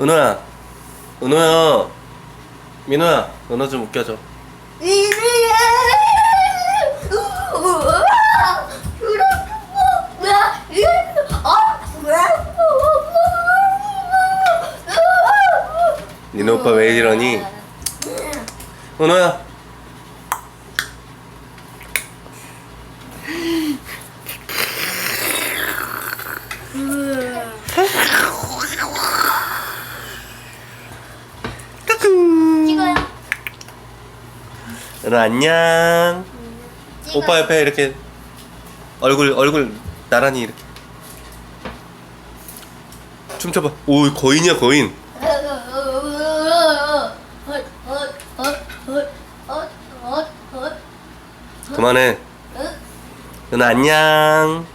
은호야, 은호야, 민호야, 은호 좀 웃겨줘. 니네 오빠 왜 이러니? 은호야. 은호 안녕. 찍어요. 오빠 옆에 이렇게 얼굴 얼굴 나란히 이렇게 춤춰봐. 오 거인이야 거인. 그만해. 은호 안녕.